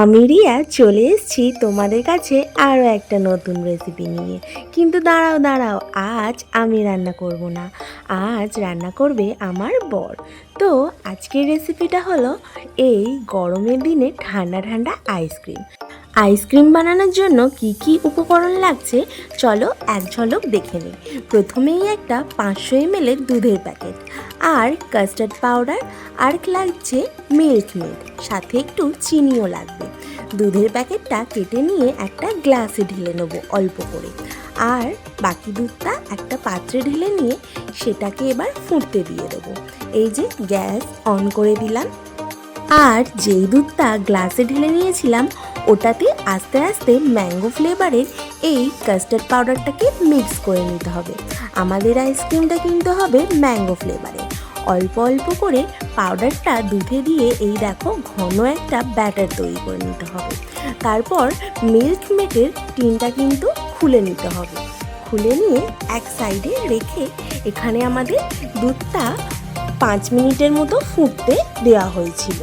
আমি রিয়া চলে এসেছি তোমাদের কাছে আরও একটা নতুন রেসিপি নিয়ে। কিন্তু দাঁড়াও দাঁড়াও, আজ আমি রান্না করব না। আজ রান্না করবে আমার বর। তো আজকের রেসিপিটা হলো এই গরমের দিনে ঠান্ডা ঠান্ডা আইসক্রিম আইসক্রিম বানানোর জন্য কি কি উপকরণ লাগছে? চলো এক ঝলক দেখে নিই। প্রথমেই একটা পাঁচশো এমএলের দুধের প্যাকেট, আর কাস্টার্ড পাউডার, আর লাগছে মিল্ক মেড, সাথে একটু চিনিও লাগবে। দুধের প্যাকেটটা কেটে নিয়ে একটা গ্লাসে ঢেলে নেব অল্প করে, আর বাকি দুধটা একটা পাত্রে ঢেলে নিয়ে সেটাকে এবার ফুটতে দিয়ে দেবো। এই যে গ্যাস অন করে দিলাম, আর যেই দুধটা গ্লাসে ঢেলে নিয়েছিলাম ওটাতে আস্তে আস্তে ম্যাঙ্গো ফ্লেভারের এই কাস্টার্ড পাউডারটাকে মিক্স করে নিতে হবে। আমাদের আইসক্রিমটা কিনতে হবে ম্যাঙ্গো ফ্লেভারের অল্প অল্প করে পাউডারটা দুধে দিয়ে এই দেখো ঘন একটা ব্যাটার তৈরি করে নিতে হবে। তারপর মিল্ক মেটের টিনটা কিন্তু খুলে নিতে হবে। খুলে নিয়ে এক সাইডে রেখে এখানে আমাদের দুধটা পাঁচ মিনিটের মতো ফুটতে দেওয়া হয়েছিল।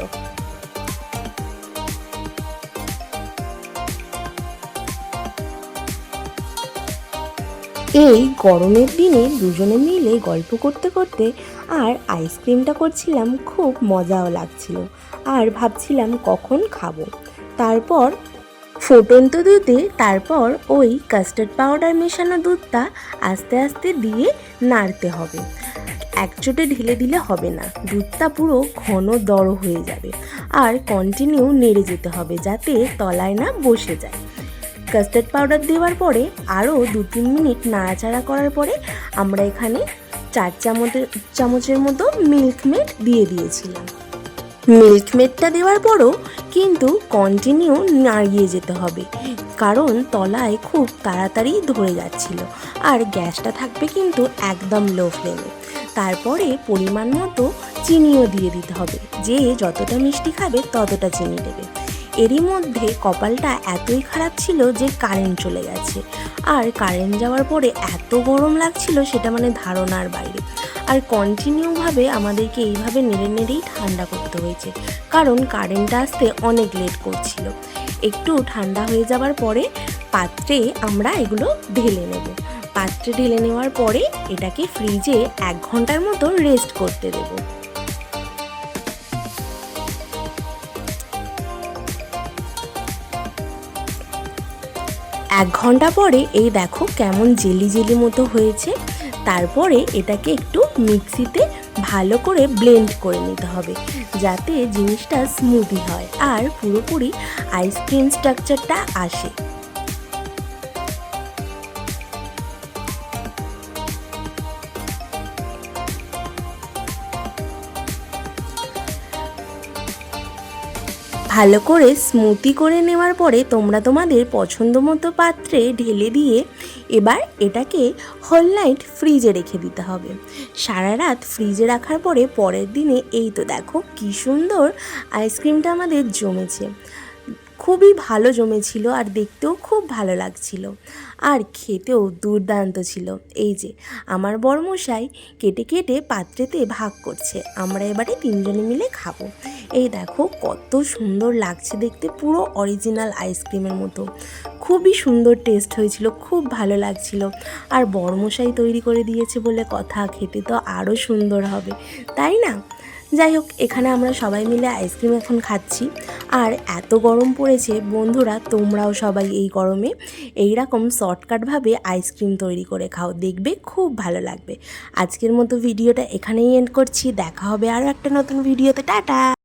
এই গরমের দিনে দুজনে মিলে গল্প করতে করতে আর আইসক্রিমটা করছিলাম, খুব মজাও লাগছিল। আর ভাবছিলাম কখন খাব। তারপর ফুটন্ত দুধে তারপর ওই কাস্টার্ড পাউডার মেশানো দুধটা আস্তে আস্তে দিয়ে নাড়তে হবে। একচোটে ঢেলে দিলে হবে না, দুধটা পুরো ঘন দড় হয়ে যাবে। আর কন্টিনিউ নেড়ে যেতে হবে যাতে তলায় না বসে যায়। কাস্টার্ড পাউডার দেওয়ার পরে আরও দু তিন মিনিট নাড়াচাড়া করার পরে আমরা এখানে চার চামচের চামচের মতো মিল্ক মেড দিয়ে দিয়েছিলাম। মিল্ক মেডটা দেওয়ার পরও কিন্তু কন্টিনিউ নাড়িয়ে যেতে হবে, কারণ তলায় খুব তাড়াতাড়ি ধরে যাচ্ছিল আর গ্যাসটা থাকবে কিন্তু একদম লো ফ্লেমে তারপরে পরিমাণ মতো চিনিও দিয়ে দিতে হবে, যে যতটা মিষ্টি খাবে ততটা চিনি দেবে। এরই মধ্যে কপালটা এতই খারাপ ছিল যে কারেন্ট চলে গেছে। আর কারেন্ট যাওয়ার পরে এত গরম লাগছিল সেটা মানে ধারণার বাইরে। আর কন্টিনিউভাবে আমাদেরকে এইভাবে নেড়ে নেড়েই ঠান্ডা করতে হয়েছে। কারণ কারেন্টটা আসতে অনেক লেট করছিল। একটু ঠান্ডা হয়ে যাওয়ার পরে পাত্রে আমরা এগুলো ঢেলে নেব। পাত্রে ঢেলে নেওয়ার পরে এটাকে ফ্রিজে এক ঘণ্টার মতো রেস্ট করতে দেবো। এক ঘণ্টা পরে এই দেখো কেমন জেলি জেলি মতো হয়েছে। তারপরে এটাকে একটু মিক্সিতে ভালো করে ব্লেন্ড করে নিতে হবে, যাতে জিনিসটা স্মুদি হয় আর পুরোপুরি আইসক্রিম স্ট্রাকচারটা আসে। ভালো করে স্মুতি করে নেওয়ার পরে তোমরা তোমাদের পছন্দ মতো পাত্রে ঢেলে দিয়ে এবার এটাকে হোল নাইট ফ্রিজে রেখে দিতে হবে। সারা রাত ফ্রিজে রাখার পরে পরের দিনে এই তো দেখো কী সুন্দর আইসক্রিমটা আমাদের জমেছে। খুবই ভালো জমেছিল আর দেখতেও খুব ভালো লাগছিল। আর খেতেও দুর্দান্ত ছিল। এই যে আমার বড়মশাই কেটে কেটে পাত্রেতে ভাগ করছে। আমরা এবারে তিনজনে মিলে খাব। এই দেখো কত সুন্দর লাগছে দেখতে, পুরো অরিজিনাল আইসক্রিমের মতো। খুবই সুন্দর টেস্ট হয়েছিল, খুব ভালো লাগছিল। আর বড়মশাই তৈরি করে দিয়েছে বলে কথা, খেতে তো আরও সুন্দর হবে, তাই না? যাই হোক, এখানে আমরা সবাই মিলে আইসক্রিম এখন খাচ্ছি। আর এত গরম পড়েছে, বন্ধুরা তোমরাও সবাই এই গরমে এই রকম শর্টকাটভাবে আইসক্রিম তৈরি করে খাও, দেখবে খুব ভালো লাগবে। আজকের মতো ভিডিওটা এখানেই এন্ড করছি, দেখা হবে আরও একটা নতুন ভিডিওতে টাটা!